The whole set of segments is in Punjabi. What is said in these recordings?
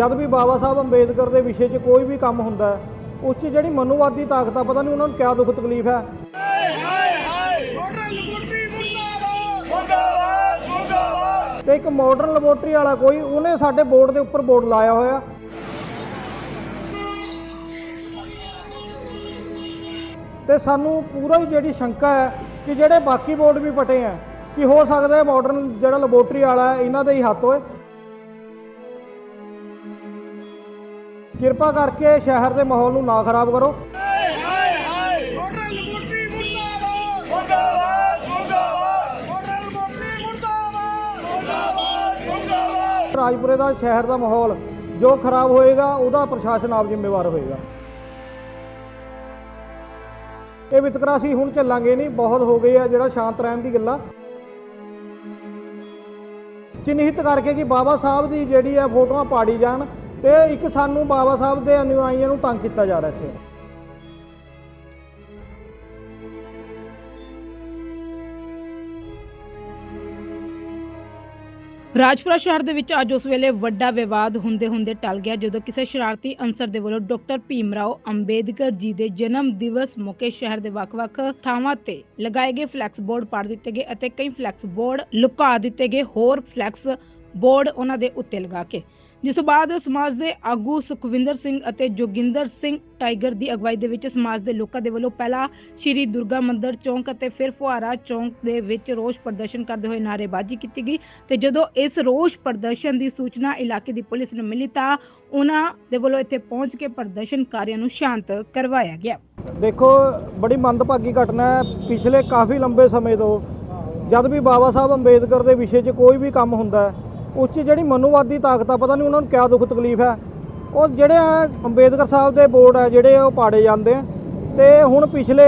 ਜਦ ਵੀ ਬਾਬਾ ਸਾਹਿਬ ਅੰਬੇਦਕਰ ਦੇ ਵਿਸ਼ੇ 'ਚ ਕੋਈ ਵੀ ਕੰਮ ਹੁੰਦਾ ਉਸ 'ਚ ਜਿਹੜੀ ਮਨੁਵਾਦੀ ਤਾਕਤ ਆ, ਪਤਾ ਨਹੀਂ ਉਹਨਾਂ ਨੂੰ ਕਿਆ ਦੁੱਖ ਤਕਲੀਫ ਹੈ। ਮਾਡਲ ਤੇ ਇੱਕ ਮਾਡਰਨ ਲੈਬੋਰਟਰੀ ਵਾਲਾ ਕੋਈ, ਉਹਨੇ ਸਾਡੇ ਬੋਰਡ ਦੇ ਉੱਪਰ ਬੋਰਡ ਲਾਇਆ ਹੋਇਆ। ਤੇ ਸਾਨੂੰ ਪੂਰਾ ਹੀ ਜਿਹੜੀ ਸ਼ੰਕਾ ਹੈ ਕਿ ਜਿਹੜੇ ਬਾਕੀ ਬੋਰਡ ਵੀ ਪਟੇ ਆ ਕਿ ਹੋ ਸਕਦਾ ਹੈ ਮਾਡਰਨ ਜਿਹੜਾ ਲੈਬੋਰਟਰੀ ਵਾਲਾ ਇਹਨਾਂ ਦੇ ਹੀ ਹੱਥ ਹੋਏ। ਕਿਰਪਾ ਕਰਕੇ ਸ਼ਹਿਰ ਦੇ ਮਾਹੌਲ ਨੂੰ ਨਾ ਖਰਾਬ ਕਰੋ। ਰਾਜਪੁਰੇ ਦਾ ਸ਼ਹਿਰ ਦਾ ਮਾਹੌਲ ਜੋ ਖਰਾਬ ਹੋਏਗਾ, ਉਹਦਾ ਪ੍ਰਸ਼ਾਸਨ ਆਪ ਜ਼ਿੰਮੇਵਾਰ ਹੋਏਗਾ। ਇਹ ਵਿਤਕਰਾ ਅਸੀਂ ਹੁਣ ਚੱਲਾਂਗੇ ਨਹੀਂ, ਬਹੁਤ ਹੋ ਗਈ ਆ ਜਿਹੜਾ ਸ਼ਾਂਤ ਰਹਿਣ ਦੀ ਗੱਲਾਂ। ਚਿੰਨ੍ਹਿਤ ਕਰਕੇ ਕਿ ਬਾਬਾ ਸਾਹਿਬ ਦੀ ਜਿਹੜੀ ਆ ਫੋਟੋਆਂ ਪਾੜੀ ਜਾਣ ਤੇ ਇੱਕ ਸਾਨੂੰ ਬਾਬਾ ਸਾਹਿਬ ਦੇ ਅਨੁਯਾਈਆਂ ਨੂੰ ਤੰਗ ਕੀਤਾ ਜਾ ਰਿਹਾ ਇੱਥੇ। ਰਾਜਪੁਰਾ ਸ਼ਹਿਰ ਦੇ ਵਿੱਚ ਅੱਜ ਉਸ ਵੇਲੇ ਵੱਡਾ ਵਿਵਾਦ ਹੁੰਦੇ ਹੁੰਦੇ ਟਲ ਗਿਆ, ਜਦੋਂ ਕਿਸੇ ਸ਼ਰਾਰਤੀ ਅਨਸਰ ਦੇ ਵੱਲੋਂ ਡਾਕਟਰ ਭੀਮਰਾਓ ਅੰਬੇਦਕਰ ਜੀ ਦੇ ਜਨਮ ਦਿਵਸ ਮੌਕੇ ਸ਼ਹਿਰ ਦੇ ਵੱਖ-ਵੱਖ ਥਾਵਾਂ ਤੇ ਲਗਾਏ ਗਏ ਫਲੈਕਸ ਬੋਰਡ ਪਾੜ ਦਿੱਤੇ ਗਏ ਅਤੇ ਕਈ ਫਲੈਕਸ ਬੋਰਡ ਲੁਕਾ ਦਿੱਤੇ ਗਏ। ਹੋਰ ਫਲੈਕਸ ਬੋਰਡ ਉਹਨਾਂ ਦੇ ਉੱਤੇ ਲਗਾ ਕੇ ਜਿਸ ਤੋਂ ਬਾਅਦ ਸਮਾਜ ਦੇ ਆਗੂ ਸੁਖਵਿੰਦਰ ਸਿੰਘ ਅਤੇ ਜੋਗਿੰਦਰ ਸਿੰਘ ਟਾਈਗਰ ਦੀ ਅਗਵਾਈ ਦੇ ਵਿੱਚ ਸਮਾਜ ਦੇ ਲੋਕਾਂ ਦੇ ਵੱਲੋਂ ਪਹਿਲਾਂ ਸ਼੍ਰੀ ਦੁਰਗਾ ਮੰਦਿਰ ਚੌਂਕ ਅਤੇ ਫਿਰ ਫੁਹਾਰਾ ਚੌਂਕ ਦੇ ਵਿੱਚ ਰੋਸ ਪ੍ਰਦਰਸ਼ਨ ਕਰਦੇ ਹੋਏ ਨਾਅਰੇਬਾਜ਼ੀ ਕੀਤੀ ਗਈ ਤੇ ਜਦੋਂ ਇਸ ਰੋਸ ਪ੍ਰਦਰਸ਼ਨ ਦੀ ਸੂਚਨਾ ਇਲਾਕੇ ਦੀ ਪੁਲਿਸ ਨੂੰ ਮਿਲੀ ਤਾਂ ਉਹਨਾਂ ਦੇ ਵੱਲੋਂ ਇੱਥੇ ਪਹੁੰਚ ਕੇ ਪ੍ਰਦਰਸ਼ਨਕਾਰੀਆਂ ਨੂੰ ਸ਼ਾਂਤ ਕਰਵਾਇਆ ਗਿਆ। ਦੇਖੋ, ਬੜੀ ਮੰਦਭਾਗੀ ਘਟਨਾ ਹੈ। ਪਿਛਲੇ ਕਾਫੀ ਲੰਬੇ ਸਮੇਂ ਤੋਂ ਜਦ ਵੀ ਬਾਬਾ ਸਾਹਿਬ ਅੰਬੇਦਕਰ ਦੇ ਵਿਸ਼ੇ 'ਚ ਕੋਈ ਵੀ ਕੰਮ ਹੁੰਦਾ ਹੈ ਉਸ 'ਚ ਜਿਹੜੀ ਮਨੂਵਾਦੀ ਤਾਕਤ ਆ, ਪਤਾ ਨਹੀਂ ਉਹਨਾਂ ਨੂੰ ਕਿਆ ਦੁੱਖ ਤਕਲੀਫ ਹੈ ਉਹ ਜਿਹੜੇ ਆ ਅੰਬੇਦਕਰ ਸਾਹਿਬ ਦੇ ਬੋਰਡ ਆ, ਜਿਹੜੇ ਉਹ ਪਾੜੇ ਜਾਂਦੇ ਆ। ਤੇ ਹੁਣ ਪਿਛਲੇ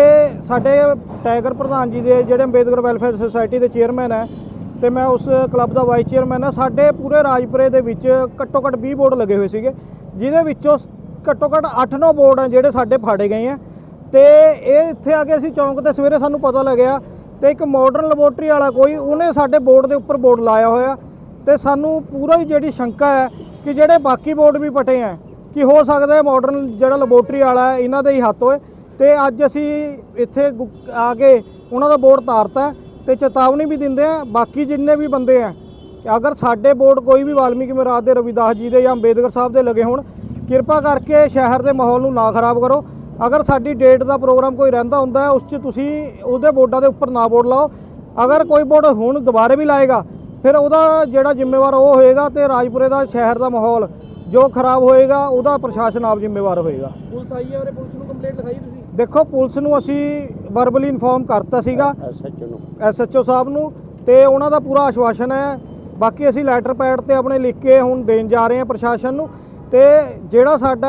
ਸਾਡੇ ਟਾਈਗਰ ਪ੍ਰਧਾਨ ਜੀ ਦੇ ਜਿਹੜੇ ਅੰਬੇਦਕਰ ਵੈਲਫੇਅਰ ਸੁਸਾਇਟੀ ਦੇ ਚੇਅਰਮੈਨ ਹੈ ਤੇ ਮੈਂ ਉਸ ਕਲੱਬ ਦਾ ਵਾਈਸ ਚੇਅਰਮੈਨ ਹਾਂ ਸਾਡੇ ਪੂਰੇ ਰਾਜਪੁਰੇ ਦੇ ਵਿੱਚ ਘੱਟੋ ਘੱਟ 20 ਬੋਰਡ ਲੱਗੇ ਹੋਏ ਸੀਗੇ, ਜਿਹਦੇ ਵਿੱਚੋਂ ਘੱਟੋ ਘੱਟ 8-9 ਬੋਰਡ ਆ ਜਿਹੜੇ ਸਾਡੇ ਫਾੜੇ ਗਏ ਆ। ਤੇ ਇਹ ਇੱਥੇ ਆ ਕੇ ਅਸੀਂ ਚੌਂਕ ਤੇ ਸਵੇਰੇ ਸਾਨੂੰ ਪਤਾ ਲੱਗਿਆ, ਤੇ ਇੱਕ ਮਾਡਰਨ ਲੈਬੋਰਟਰੀ ਵਾਲਾ ਕੋਈ, ਉਹਨੇ ਸਾਡੇ ਬੋਰਡ ਦੇ ਉੱਪਰ ਬੋਰਡ ਲਾਇਆ ਹੋਇਆ। ਤੇ ਸਾਨੂੰ ਪੂਰਾ ਹੀ ਜਿਹੜੀ ਸ਼ੰਕਾ ਹੈ ਕਿ ਜਿਹੜੇ ਬਾਕੀ ਬੋਰਡ ਵੀ ਪਟੇ ਆ ਕਿ ਹੋ ਸਕਦਾ ਹੈ ਮਾਡਰਨ ਜਿਹੜਾ ਲੈਬੋਰਟਰੀ ਵਾਲਾ ਹੈ, ਇਹਨਾਂ ਦੇ ਹੀ ਹੱਥ ਹੋਏ। ਤੇ ਅੱਜ ਅਸੀਂ ਇੱਥੇ ਗੁ- ਆ ਕੇ ਉਹਨਾਂ ਦਾ ਬੋਰਡ ਤਾਰਤਾ ਹੈ ਤੇ ਚੇਤਾਵਨੀ ਵੀ ਦਿੰਦੇ ਆ ਬਾਕੀ ਜਿੰਨੇ ਵੀ ਬੰਦੇ ਆ ਅਗਰ ਸਾਡੇ ਬੋਰਡ ਕੋਈ ਵੀ ਵਾਲਮੀਕੀ ਮਹਾਰਾਜ ਦੇ, ਰਵਿਦਾਸ ਜੀ ਦੇ ਜਾਂ ਅੰਬੇਦਕਰ ਸਾਹਿਬ ਦੇ ਲੱਗੇ ਹੋਣ, ਕਿਰਪਾ ਕਰਕੇ ਸ਼ਹਿਰ ਦੇ ਮਾਹੌਲ ਨੂੰ ਨਾ ਖਰਾਬ ਕਰੋ। ਅਗਰ ਸਾਡੀ ਡੇਟ ਦਾ ਪ੍ਰੋਗਰਾਮ ਕੋਈ ਰਹਿੰਦਾ ਹੁੰਦਾ ਉਸ 'ਚ ਤੁਸੀਂ ਉਹਦੇ ਬੋਰਡਾਂ ਦੇ ਉੱਪਰ ਨਾ ਬੋਰਡ ਲਾਓ। ਅਗਰ ਕੋਈ ਬੋਰਡ ਹੁਣ ਦੁਬਾਰੇ ਵੀ ਲਾਏਗਾ ਫਿਰ ਉਹਦਾ ਜਿਹੜਾ ਜ਼ਿੰਮੇਵਾਰ ਉਹ ਹੋਏਗਾ ਤੇ ਰਾਜਪੁਰੇ ਦਾ ਸ਼ਹਿਰ ਦਾ ਮਾਹੌਲ ਜੋ ਖਰਾਬ ਹੋਏਗਾ ਉਹਦਾ ਪ੍ਰਸ਼ਾਸਨ ਆਪ ਜ਼ਿੰਮੇਵਾਰ ਹੋਏਗਾ। ਪੁਲਿਸ ਆਈ ਹੈ ਉਹਨੇ ਪੁਲਿਸ ਨੂੰ ਕੰਪਲੇਂਟ ਲਿਖਾਈ ਤੁਸੀਂ? ਦੇਖੋ ਪੁਲਿਸ ਨੂੰ ਅਸੀਂ ਵਰਬਲੀ ਇਨਫੋਰਮ ਕਰਤਾ ਸੀਗਾ ਐਸਐਚਓ ਨੂੰ। ਐਸਐਚਓ ਸਾਹਿਬ ਨੂੰ ਤੇ ਉਹਨਾਂ ਦਾ ਪੂਰਾ ਆਸ਼ਵਾਸਨ ਹੈ। ਬਾਕੀ ਅਸੀਂ ਲੈਟਰ ਪੈਡ ਤੇ ਆਪਣੇ ਲਿਖ ਕੇ ਹੁਣ ਦੇਣ ਜਾ ਰਹੇ ਹਾਂ ਪ੍ਰਸ਼ਾਸਨ ਨੂੰ ਤੇ ਜਿਹੜਾ ਸਾਡਾ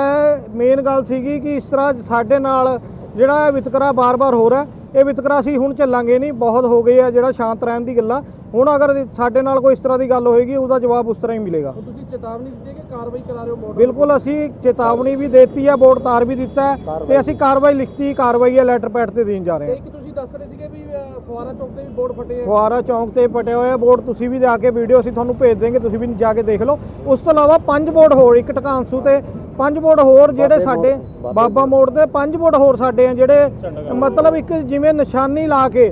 ਮੇਨ ਗੱਲ ਸੀਗੀ ਕਿ ਇਸ ਤਰ੍ਹਾਂ ਸਾਡੇ ਨਾਲ ਜਿਹੜਾ ਵਿਤਕਰਾ ਬਾਰ-ਬਾਰ ਹੋ ਰਿਹਾ ਇਹ ਵਿਤਕਰਾ ਅਸੀਂ ਹੁਣ ਚੱਲਾਂਗੇ ਨਹੀਂ ਬਹੁਤ ਹੋ ਗਏ ਆ ਜਿਹੜਾ ਸ਼ਾਂਤ ਰਹਿਣ ਦੀ ਗੱਲਾਂ। ਹੁਣ ਅਗਰ ਸਾਡੇ ਨਾਲ ਕੋਈ ਇਸ ਤਰ੍ਹਾਂ ਦੀ ਗੱਲ ਹੋਏਗੀ ਉਹਦਾ ਜਵਾਬ ਉਸ ਤਰ੍ਹਾਂ ਹੀ ਮਿਲੇਗਾ। ਤੁਸੀਂ ਚੇਤਾਵਨੀ ਦਿੱਤੀ ਕਿ ਕਾਰਵਾਈ ਕਰਾ ਰਹੇ ਹੋ ਬਿਲਕੁਲ ਅਸੀਂ ਚੇਤਾਵਨੀ ਵੀ ਦੇਤੀ ਹੈ ਬੋਰਡ ਤਾਰ ਵੀ ਦਿੱਤਾ ਤੇ ਅਸੀਂ ਕਾਰਵਾਈ ਲਿਖਤੀ ਕਾਰਵਾਈ ਹੈ ਲੈਟਰ ਪੈਡ ਤੇ ਦੇਣ ਜਾ ਰਹੇ ਹਾਂ। ਇੱਕ ਤੁਸੀਂ ਦੱਸ ਰਹੇ ਸੀਗੇ ਵੀ ਫੁਆਰਾ ਚੌਕ ਤੇ ਵੀ ਬੋਰਡ ਫਟੇ ਆ। ਫੁਆਰਾ ਚੌਂਕ ਤੇ ਪਟਿਆ ਹੋਇਆ ਬੋਰਡ ਤੁਸੀਂ ਵੀ ਜਾ ਕੇ ਵੀਡੀਓ ਅਸੀਂ ਤੁਹਾਨੂੰ ਭੇਜ ਦੇਵਾਂਗੇ ਤੁਸੀਂ ਵੀ ਜਾ ਕੇ ਦੇਖ ਲਓ। ਉਸ ਤੋਂ ਇਲਾਵਾ ਪੰਜ ਬੋਰਡ ਹੋਰ ਇੱਕ ਟਕਾਂਸੂ ਤੇ ਪੰਜ ਬੋਰਡ ਹੋਰ ਜਿਹੜੇ ਸਾਡੇ ਬਾਬਾ ਮੋੜ। ਤੇ ਪੰਜ ਬੋਰਡ ਹੋਰ ਸਾਡੇ ਆ ਜਿਹੜੇ ਮਤਲਬ ਇੱਕ ਜਿਵੇਂ ਨਿਸ਼ਾਨੀ ਲਾ ਕੇ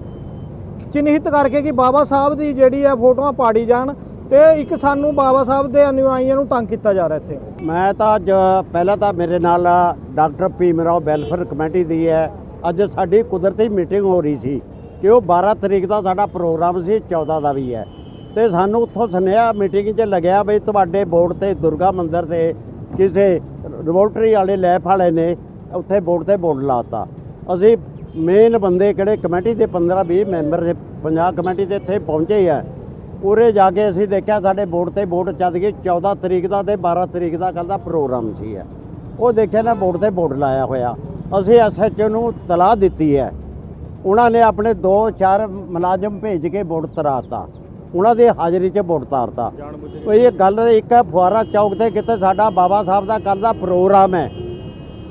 ਚਿੰਨ੍ਹਿਤ ਕਰਕੇ ਕਿ ਬਾਬਾ ਸਾਹਿਬ ਦੀ ਜਿਹੜੀ ਆ ਫੋਟੋਆਂ ਪਾੜੀ ਜਾਣ ਤੇ ਇੱਕ ਸਾਨੂੰ ਬਾਬਾ ਸਾਹਿਬ ਦੇ ਅਨੁਯਾਈਆਂ ਨੂੰ ਤੰਗ ਕੀਤਾ ਜਾ ਰਿਹਾ ਇੱਥੇ। ਮੈਂ ਤਾਂ ਅੱਜ ਪਹਿਲਾਂ ਤਾਂ ਮੇਰੇ ਨਾਲ ਡਾਕਟਰ ਭੀਮਰਾਓ ਵੈਲਫੇਅਰ ਕਮੇਟੀ ਦੀ ਹੈ। ਅੱਜ ਸਾਡੀ ਕੁਦਰਤੀ ਮੀਟਿੰਗ ਹੋ ਰਹੀ ਸੀ ਕਿ ਉਹ 12 ਤਰੀਕ ਦਾ ਸਾਡਾ ਪ੍ਰੋਗਰਾਮ ਸੀ 14 ਦਾ ਵੀ ਹੈ। ਤੇ ਸਾਨੂੰ ਉੱਥੋਂ ਸੁਨੇਹਾ ਮੀਟਿੰਗ 'ਚ ਲੱਗਿਆ ਬਈ ਤੁਹਾਡੇ ਬੋਰਡ ਤੇ ਦੁਰਗਾ ਮੰਦਿਰ ਤੇ ਕਿਸੇ ਰਿਵੋਲਟਰੀ ਵਾਲੇ ਲੈਫ ਵਾਲੇ ਨੇ ਉੱਥੇ ਬੋਰਡ ਤੇ ਬੋਰਡ ਲਾਤਾ। ਅਸੀਂ ਮੇਨ ਬੰਦੇ ਕਿਹੜੇ, ਕਮੇਟੀ ਦੇ 15 20 ਮੈਂਬਰ ਸੀ 50 ਕਮੇਟੀ ਦੇ ਇੱਥੇ ਪਹੁੰਚੇ ਆ। ਉਰੇ ਜਾ ਕੇ ਅਸੀਂ ਦੇਖਿਆ ਸਾਡੇ ਬੋਰਡ ਤੇ ਬੋਰਡ ਚੱਲ ਗਈ 14 ਤਰੀਕ ਦਾ ਤੇ 12 ਤਰੀਕ ਦਾ ਕੱਲ ਦਾ ਪ੍ਰੋਗਰਾਮ ਸੀ ਹੈ ਉਹ ਦੇਖਿਆ ਨਾ ਬੋਰਡ ਤੇ ਬੋਰਡ ਲਾਇਆ ਹੋਇਆ। ਅਸੀਂ ਐਸਐਚਓ ਨੂੰ ਤਲਾਹ ਦਿੱਤੀ ਹੈ। ਉਹਨਾਂ ਨੇ ਆਪਣੇ 2-4 ਮੁਲਾਜ਼ਮ ਭੇਜ ਕੇ ਬੋਰਡ ਤਰਾਤਾ। ਉਹਨਾਂ ਦੀ ਹਾਜ਼ਰੀ 'ਚ ਵੋਟ ਤਾਰਤਾ। ਉਹ ਇਹ ਗੱਲ ਇੱਕ ਹੈ, ਫੁਆਰਾ ਚੌਕ ਤੇ ਕਿਤੇ ਸਾਡਾ ਬਾਬਾ ਸਾਹਿਬ ਦਾ ਕੱਲ ਦਾ ਪ੍ਰੋਗਰਾਮ ਹੈ।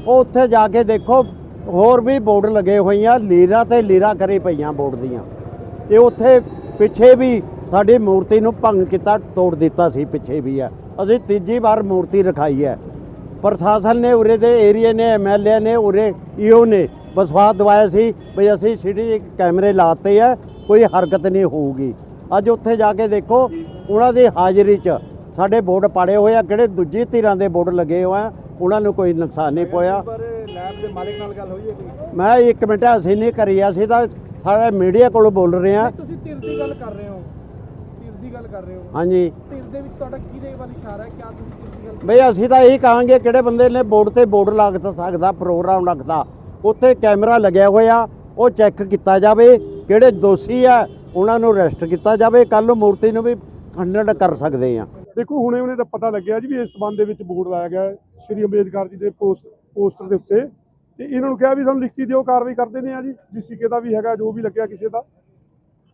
ਉਹ ਉੱਥੇ ਜਾ ਕੇ ਦੇਖੋ, ਹੋਰ ਵੀ ਬੋਰਡ ਲੱਗੇ ਹੋਈਆਂ, ਲੀਰਾ ਤੇ ਲੀਰਾ ਕਰੀ ਪਈਆਂ ਬੋਰਡ ਦੀਆਂ। ਤੇ ਉੱਥੇ ਪਿੱਛੇ ਵੀ ਸਾਡੀ ਮੂਰਤੀ ਨੂੰ ਭੰਗ ਕੀਤਾ, ਤੋੜ ਦਿੱਤਾ ਸੀ, ਪਿੱਛੇ ਵੀ ਹੈ। ਅਸੀਂ ਤੀਜੀ ਵਾਰ ਮੂਰਤੀ ਰਖਾਈ ਹੈ। ਪ੍ਰਸ਼ਾਸਨ ਨੇ ਉਰੇ ਦੇ ਏਰੀਏ ਨੇ ਐਮਐਲਏ ਨੇ, ਉਰੇ ਈਓ ਨੇ ਵਿਸ਼ਵਾਸ ਦਵਾਇਆ ਸੀ ਵੀ ਅਸੀਂ ਸਿਟੀ ਕੈਮਰੇ ਲਾਤੇ ਆ, ਕੋਈ ਹਰਕਤ ਨਹੀਂ ਹੋਊਗੀ। ਅੱਜ ਉੱਥੇ ਜਾ ਕੇ ਦੇਖੋ ਉਹਨਾਂ ਦੀ ਹਾਜ਼ਰੀ 'ਚ ਸਾਡੇ ਬੋਰਡ ਪਾੜੇ ਹੋਏ ਆ ਕਿਹੜੇ ਦੂਜੀ ਧਿਰਾਂ ਦੇ ਬੋਰਡ ਲੱਗੇ ਹੋਏ ਆ ਉਹਨਾਂ ਨੂੰ ਕੋਈ ਨੁਕਸਾਨ ਨਹੀਂ ਪੋਇਆ। ਪਰ ਲੈਬ ਦੇ ਮਾਲਕ ਨਾਲ ਗੱਲ ਹੋਈ ਹੈ ਕੋਈ ਮੈਂ ਇੱਕ ਮਿੰਟ ਅਸੀਂ ਨਹੀਂ ਕਰੀ ਅਸੀਂ ਤਾਂ ਸਾਡਾ ਮੀਡੀਆ ਕੋਲ ਬੋਲ ਰਹੇ ਆ। ਤੁਸੀਂ ਧਿਰ ਦੀ ਗੱਲ ਕਰ ਰਹੇ ਹੋ। ਧਿਰ ਦੀ ਗੱਲ ਕਰ ਰਹੇ ਹੋ। ਹਾਂਜੀ। ਧਿਰ ਦੇ ਵਿੱਚ ਤੁਹਾਡਾ ਕਿਹਦੇ ਵੱਲ ਇਸ਼ਾਰਾ ਹੈ ਕਿਆ ਤੁਸੀਂ ਧਿਰ ਦੀ ਗੱਲ ਬਈ ਅਸੀਂ ਤਾਂ ਇਹੀ ਕਹਾਂਗੇ ਕਿਹੜੇ ਬੰਦੇ ਨੇ ਬੋਰਡ ਤੇ ਬੋਰਡ ਲੱਗ ਸਕਦਾ ਪ੍ਰੋਗਰਾਮ ਰੱਖਦਾ ਉੱਥੇ ਕੈਮਰਾ ਲੱਗਿਆ ਹੋਇਆ ਉਹ ਚੈੱਕ ਕੀਤਾ ਜਾਵੇ ਕਿਹੜੇ ਦੋਸ਼ੀ ਆ ਉਹਨਾਂ ਨੂੰ ਅਰੈਸਟ ਕੀਤਾ ਜਾਵੇ ਕੱਲ ਨੂੰ ਮੂਰਤੀ ਨੂੰ ਵੀ ਖੰਡਨ ਕਰ ਸਕਦੇ ਆ ਦੇਖੋ ਹੁਣੇ ਹੁਣੇ ਤਾਂ ਪਤਾ ਲੱਗਿਆ ਜੀ ਵੀ ਇਸ ਸਬੰਧ ਦੇ ਵਿੱਚ ਬੋਰਡ ਲਾਇਆ ਗਿਆ ਹੈ ਸ਼੍ਰੀ ਅੰਬੇਦਕਰ ਜੀ ਦੇ ਪੋਸਟ ਪੋਸਟਰ ਦੇ ਉੱਤੇ। ਤੇ ਇਹਨਾਂ ਨੂੰ ਕਿਹਾ ਵੀ ਸਾਨੂੰ ਲਿਖਤੀ ਦਿਓ ਕਾਰਵਾਈ ਕਰਦੇ ਨੇ ਆ ਜੀ ਜਿਸ ਸਿੱਕੇ ਦਾ ਵੀ ਹੈਗਾ ਜੋ ਵੀ ਲੱਗਿਆ ਕਿਸੇ ਦਾ।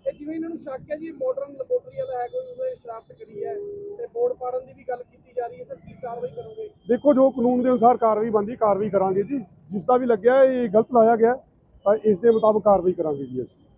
ਇਹ ਜਿਵੇਂ ਇਹਨਾਂ ਨੂੰ ਸ਼ੱਕ ਹੈ ਜੀ ਮਾਡਰਨ ਲੈਬੋਰਟਰੀ ਵਾਲਾ ਹੈ ਕੋਈ ਉਹਨੇ ਸ਼ਰਾਰਤ ਕਰੀ ਹੈ ਤੇ ਬੋਰਡ ਪਾੜਨ ਦੀ ਵੀ ਗੱਲ ਕੀਤੀ ਜਾ ਰਹੀ ਹੈ ਸਰ ਕੀ ਕਾਰਵਾਈ ਕਰੋਗੇ? ਦੇਖੋ ਜੋ ਕਾਨੂੰਨ ਦੇ ਅਨੁਸਾਰ ਕਾਰਵਾਈ ਬੰਦੀ ਕਾਰਵਾਈ ਕਰਾਂਗੇ ਜੀ। ਜਿਸ ਦਾ ਵੀ ਲੱਗਿਆ ਇਹ ਗਲਤ ਲਾਇਆ ਗਿਆ ਤਾਂ ਇਸ ਦੇ ਮੁਤਾਬਕ ਕਾਰਵਾਈ ਕਰਾਂਗੇ ਜੀ ਅਸੀਂ।